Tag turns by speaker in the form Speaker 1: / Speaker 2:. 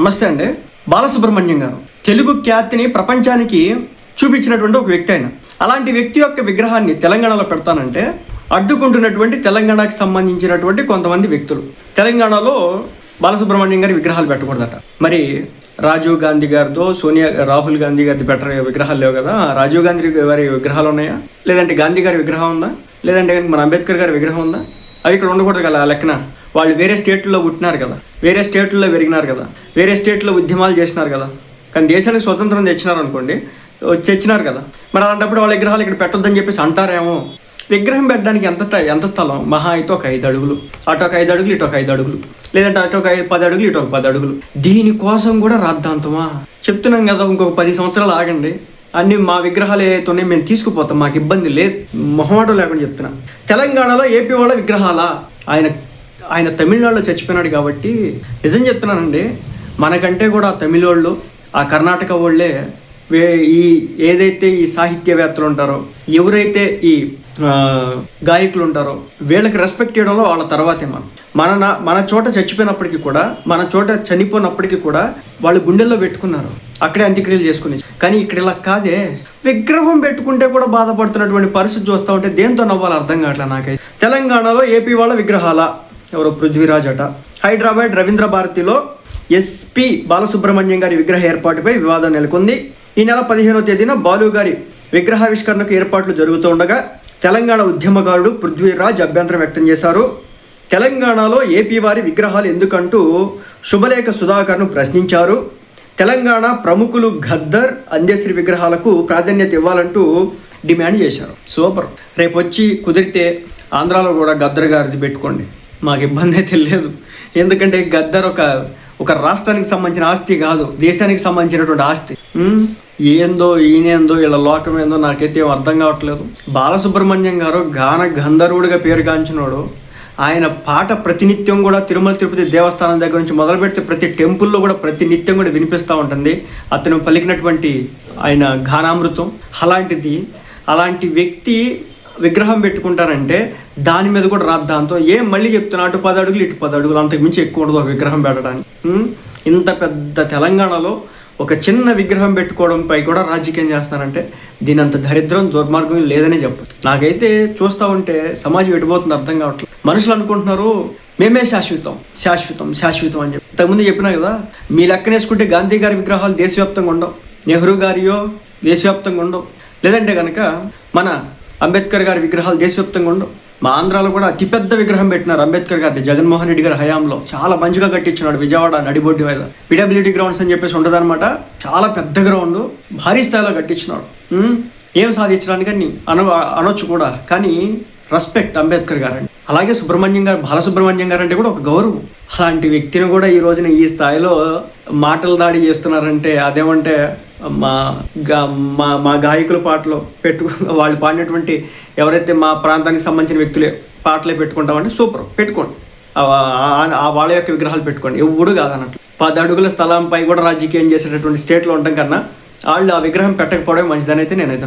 Speaker 1: నమస్తే అండి. బాలసుబ్రహ్మణ్యం గారు. తెలుగు ఖ్యాతిని ప్రపంచానికి చూపించినటువంటి ఒక వ్యక్తి ఆయన. అలాంటి వ్యక్తి యొక్క విగ్రహాన్ని తెలంగాణలో పెడతానంటే అడ్డుకుంటున్నటువంటి తెలంగాణకు సంబంధించినటువంటి కొంతమంది వ్యక్తులు. తెలంగాణలో బాలసుబ్రహ్మణ్యం గారి విగ్రహాలు పెట్టకూడదట. మరి రాజీవ్ గాంధీ గారితో సోనియా రాహుల్ గాంధీ గారి బెటర్ విగ్రహాలు లేవు కదా. రాజీవ్ గాంధీ గారి విగ్రహాలు ఉన్నాయా? లేదంటే గాంధీ గారి విగ్రహం ఉందా? లేదంటే మన అంబేద్కర్ గారి విగ్రహం ఉందా? అవి ఇక్కడ ఉండకూడదు కదా ఆ లెక్కన. వాళ్ళు వేరే స్టేట్లో పుట్టినారు కదా. వేరే స్టేట్లో పెరిగినారు కదా. వేరే స్టేట్లో ఉద్యమాలు చేసినారు కదా. కానీ దేశానికి స్వతంత్రం తెచ్చినారు అనుకోండి తెచ్చినారు కదా. మరి అలాంటప్పుడు వాళ్ళ విగ్రహాలు ఇక్కడ పెట్టొద్దని చెప్పేసి అంటారేమో. విగ్రహం పెట్టడానికి ఎంత ఎంత స్థలం? మహా అయితే ఒక ఐదు అడుగులు. అటు ఒక ఐదు అడుగులు ఇటు ఒక ఐదు అడుగులు. లేదంటే అటు ఒక ఐదు పది అడుగులు ఇటు ఒక పది అడుగులు. దీనికోసం కూడా రాద్దాంతమా చెప్తున్నాం కదా ఇంకొక పది సంవత్సరాలు ఆగండి. అన్ని మా విగ్రహాలు ఏవైతే మేము తీసుకుపోతాం మాకు ఇబ్బంది లేదు. మొహమాటం లేకుండా చెప్తున్నా. తెలంగాణలో ఏపీ వాళ్ళ విగ్రహాలా ఆయన ఆయన తమిళనాడులో చచ్చిపోయినాడు కాబట్టి నిజం చెప్తున్నానండి. మనకంటే కూడా తమిళ వాళ్ళు ఆ కర్ణాటక వాళ్ళే వే ఈ ఏదైతే ఈ సాహిత్యవేత్తలు ఉంటారో ఎవరైతే ఈ గాయకులు ఉంటారో వీళ్ళకి రెస్పెక్ట్ చేయడంలో వాళ్ళ తర్వాతే మనం. మన నా- మన చోట చచ్చిపోయినప్పటికీ కూడా మన చోట చనిపోయినప్పటికీ కూడా వాళ్ళు గుండెల్లో పెట్టుకున్నారు. అక్కడే అంత్యక్రియలు చేసుకుని. కానీ ఇక్కడ ఇలా కాదే. విగ్రహం పెట్టుకుంటే కూడా బాధపడుతున్నటువంటి పరిస్థితి చూస్తూ ఉంటే దేంతో నవ్వాలో అర్థం కావట్లే నాకైతే. తెలంగాణలో ఏపీ వాళ్ళ విగ్రహాల ఎవరో పృథ్వీరాజ్ అట. హైదరాబాద్ రవీంద్ర భారతిలో ఎస్పి బాలసుబ్రహ్మణ్యం గారి విగ్రహ ఏర్పాటుపై వివాదం నెలకొంది. ఈ నెల పదిహేనవ తేదీన బాలు గారి విగ్రహావిష్కరణకు ఏర్పాట్లు జరుగుతుండగా తెలంగాణ ఉద్యమకారుడు పృథ్వీరాజ్ అభ్యంతరం వ్యక్తం చేశారు. తెలంగాణలో ఏపీ వారి విగ్రహాలు ఎందుకంటూ శుభలేఖ సుధాకర్ను ప్రశ్నించారు. తెలంగాణ ప్రముఖులు గద్దర్ అందేశ్రీ విగ్రహాలకు ప్రాధాన్యత ఇవ్వాలంటూ డిమాండ్ చేశారు. సూపర్. రేపు వచ్చి కుదిరితే ఆంధ్రాలో కూడా గద్దర్ గారిది పెట్టుకోండి. మాకు ఇబ్బంది అయితే లేదు. ఎందుకంటే గద్దర్ ఒక ఒక రాష్ట్రానికి సంబంధించిన ఆస్తి కాదు. దేశానికి సంబంధించినటువంటి ఆస్తి. ఏందో ఈయనేందో ఇలా లోకమేందో నాకైతే ఏం అర్థం కావట్లేదు. బాలసుబ్రహ్మణ్యం గారు గాన గంధర్వుడిగా పేరుగాంచినోడు ఆయన పాట ప్రతినిత్యం కూడా తిరుమల తిరుపతి దేవస్థానం దగ్గర నుంచి మొదలు పెడితే ప్రతి టెంపుల్లో కూడా ప్రతినిత్యం కూడా వినిపిస్తూ ఉంటుంది. అతను పలికినటువంటి ఆయన ఘానామృతం అలాంటిది అలాంటి వ్యక్తి విగ్రహం పెట్టుకుంటారంటే దాని మీద కూడా రాద్దాంతో ఏం మళ్ళీ చెప్తున్నా అటు పది అడుగులు ఇటు పది అడుగులు అంతకు మించి ఎక్కువ ఉండదు ఒక విగ్రహం పెట్టడానికి. ఇంత పెద్ద తెలంగాణలో ఒక చిన్న విగ్రహం పెట్టుకోవడంపై కూడా రాజకీయం చేస్తారంటే దీని అంత దరిద్రం దుర్మార్గం లేదనే చెప్పచ్చు. నాకైతే చూస్తూ ఉంటే సమాజం ఎటుపోతుంది అర్థం కావట్లేదు. మనుషులు అనుకుంటున్నారు మేమే శాశ్వతం శాశ్వతం శాశ్వతం అని చెప్పి. ఇంతకుముందు చెప్పినా కదా మీ లెక్కనేసుకుంటే గాంధీ గారి విగ్రహాలు దేశవ్యాప్తంగా ఉండవు నెహ్రూ గారియో దేశవ్యాప్తంగా ఉండవు. లేదంటే కనుక మన అంబేద్కర్ గారి విగ్రహాలు దేశవ్యాప్తంగా ఉండవు. మా ఆంధ్రాలో కూడా అతిపెద్ద విగ్రహం పెట్టినారు అంబేద్కర్ గారి జగన్మోహన్ రెడ్డి గారి హయాంలో. చాలా మంచిగా కట్టించున్నాడు విజయవాడ నడిబొడ్డు మీద. పిడబ్ల్యూడి గ్రౌండ్స్ అని చెప్పేసి ఉండదనమాట చాలా పెద్ద గ్రౌండ్ భారీ స్థాయిలో కట్టించినాడు. ఏం సాధించడానికి అని అన అనొచ్చు కూడా. కానీ రెస్పెక్ట్ అంబేద్కర్ గారు అలాగే సుబ్రహ్మణ్యం గారు బాలసుబ్రహ్మణ్యం గారు అంటే కూడా ఒక గౌరవం. అలాంటి వ్యక్తిని కూడా ఈ రోజున ఈ స్థాయిలో మాటలు దాడి చేస్తున్నారంటే అదేమంటే మా గా మా మా గాయకుల పాటలు పెట్టు వాళ్ళు పాడినటువంటి ఎవరైతే మా ప్రాంతానికి సంబంధించిన వ్యక్తులే పాటలే పెట్టుకుంటామంటే సూపర్ పెట్టుకోండి. ఆ- వాళ్ళ యొక్క విగ్రహాలు పెట్టుకోండి. ఎవడు కాదన్నట్లు పది అడుగుల స్థలంపై కూడా రాజకీయం చేసేటటువంటి స్టేట్లో ఉండటం కన్నా వాళ్ళు ఆ విగ్రహం పెట్టకపోవడం మంచిదనైతే అయితే నేనైతే